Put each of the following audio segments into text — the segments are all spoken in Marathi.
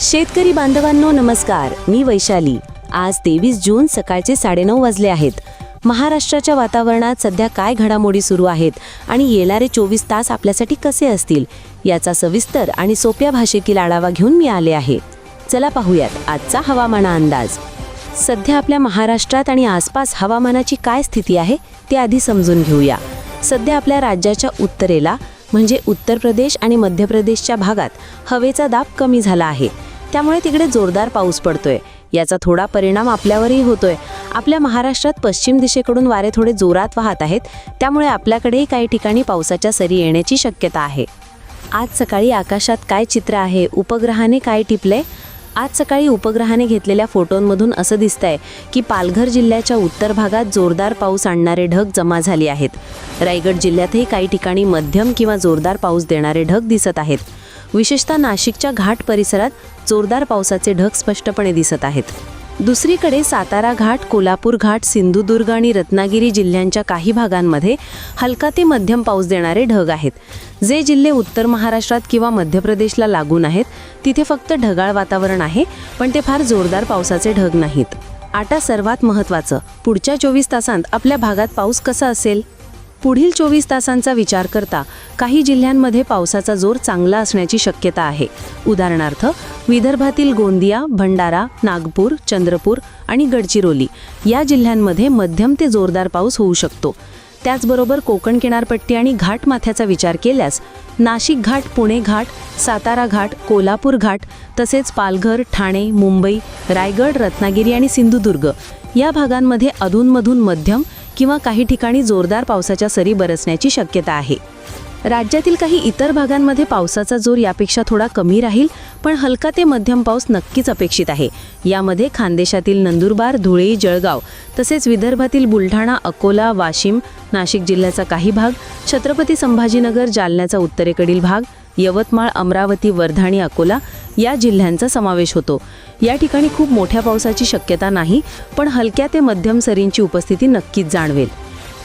शेतकरी बांधवांनो नमस्कार. मी वैशाली. आज तेवीस जून सकाळचे साडेनऊ वाजले आहेत. महाराष्ट्राच्या वातावरणात सध्या काय घडामोडी सुरू आहेत आणि येणारे चोवीस तास आपल्यासाठी कसे असतील याचा सविस्तर आणि सोप्या भाषेतील आढावा घेऊन मी आले आहे. चला पाहूयात आजचा हवामाना अंदाज. सध्या आपल्या महाराष्ट्रात आणि आसपास हवामानाची काय स्थिती आहे ते आधी समजून घेऊया. सध्या आपल्या राज्याच्या उत्तरेला म्हणजे उत्तर प्रदेश आणि मध्य प्रदेशच्या भागात हवेचा दाब कमी झाला आहे. त्यामुळे तिकडे जोरदार पाऊस पडतोय. याचा थोडा परिणाम आपल्यावरही होतोय. आपल्या महाराष्ट्रात पश्चिम दिशेकडून वारे थोडे जोरात वाहत आहेत. त्यामुळे आपल्याकडेही काही ठिकाणी पावसाच्या सरी येण्याची शक्यता आहे. आज सकाळी आकाशात काय चित्र आहे? उपग्रहाने काय टिपले आज सकाळी उपग्रहाने घेतलेल्या फोटोंमधून असं दिसतंय की पालघर जिल्ह्याच्या उत्तर भागात जोरदार पाऊस आणणारे ढग जमा झाले आहेत. रायगड जिल्ह्यातही काही ठिकाणी मध्यम किंवा जोरदार पाऊस देणारे ढग दिसत आहेत. विशेषतः नाशिकच्या घाट परिसरात जोरदार पावसाचे ढग स्पष्टपणे दिसत आहेत. दुसरीकडे सातारा घाट कोल्हापूर घाट सिंधुदुर्ग आणि रत्नागिरी जिल्ह्यांच्या काही भागांमध्ये हलका ते मध्यम पाऊस देणारे ढग आहेत. जे जिल्हे उत्तर महाराष्ट्रात किंवा मध्य प्रदेशला लागून आहेत तिथे फक्त ढगाळ वातावरण आहे पण ते फार जोरदार पावसाचे ढग नाहीत. आता सर्वात महत्त्वाचं. पुढच्या चोवीस तासांत आपल्या भागात पाऊस कसा असेल? पुढील चोवीस तासांचा विचार करता काही जिल्ह्यांमध्ये पावसाचा जोर चांगला असण्याची शक्यता आहे. उदाहरणार्थ विदर्भातील गोंदिया भंडारा नागपूर चंद्रपूर आणि गडचिरोली या जिल्ह्यांमध्ये मध्यम ते जोरदार पाऊस होऊ शकतो. त्याचबरोबर कोकण किनारपट्टी आणि घाट माथ्याचा विचार केल्यास नाशिक घाट पुणे घाट सातारा घाट कोल्हापूर घाट तसेच पालघर ठाणे मुंबई रायगड रत्नागिरी आणि सिंधुदुर्ग या भागांमध्ये अधूनमधून मध्यम किंवा काही ठिकाणी जोरदार पावसाच्या सरी बरसण्याची शक्यता आहे. राज्यातील काही इतर भागांमध्ये पावसाचा जोर यापेक्षा थोडा कमी राहील पण हलका ते मध्यम पाऊस नक्कीच अपेक्षित आहे. यामध्ये खानदेशातील नंदुरबार धुळे जळगाव तसेच विदर्भातील बुलढाणा अकोला वाशिम नाशिक जिल्ह्याचा काही भाग छत्रपती संभाजीनगर जालन्याचा उत्तरेकडील भाग यवतमाळ अमरावती वर्धा आणि अकोला या जिल्ह्यांचा समावेश होतो. या ठिकाणी खूप मोठ्या पावसाची शक्यता नाही पण हलक्या ते मध्यम सरींची उपस्थिती नक्कीच जाणवेल.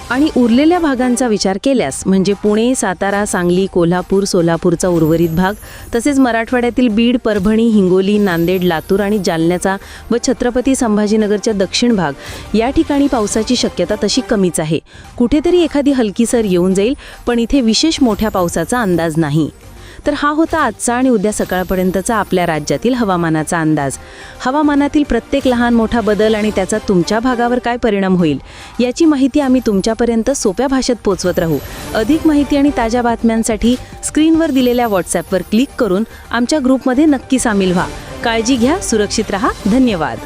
आणि उरलेल्या भागांचा विचार केल्यास म्हणजे पुणे सातारा सांगली कोल्हापूर सोलापूरचा उर्वरित भाग तसेच मराठवाड्यातील बीड परभणी हिंगोली नांदेड लातूर आणि जालन्याचा व छत्रपती संभाजीनगरच्या दक्षिण भाग या ठिकाणी पावसाची शक्यता तशी कमीच आहे. कुठेतरी एखादी हलकी सर येऊन जाईल पण इथे विशेष मोठ्या पावसाचा अंदाज नाही. तर हा होता आजचा आणि उद्या सकाळपर्यंतचा आपल्या राज्यातील हवामानाचा अंदाज. हवामानातील प्रत्येक लहान मोठा बदल आणि त्याचा तुमच्या भागावर काय परिणाम होईल याची माहिती आम्ही तुमच्यापर्यंत सोप्या भाषेत पोचवत राहू. अधिक माहिती आणि ताज्या बातम्यांसाठी स्क्रीनवर दिलेल्या व्हॉट्सॲपवर क्लिक करून आमच्या ग्रुपमध्ये नक्की सामील व्हा. काळजी घ्या सुरक्षित रहा. धन्यवाद.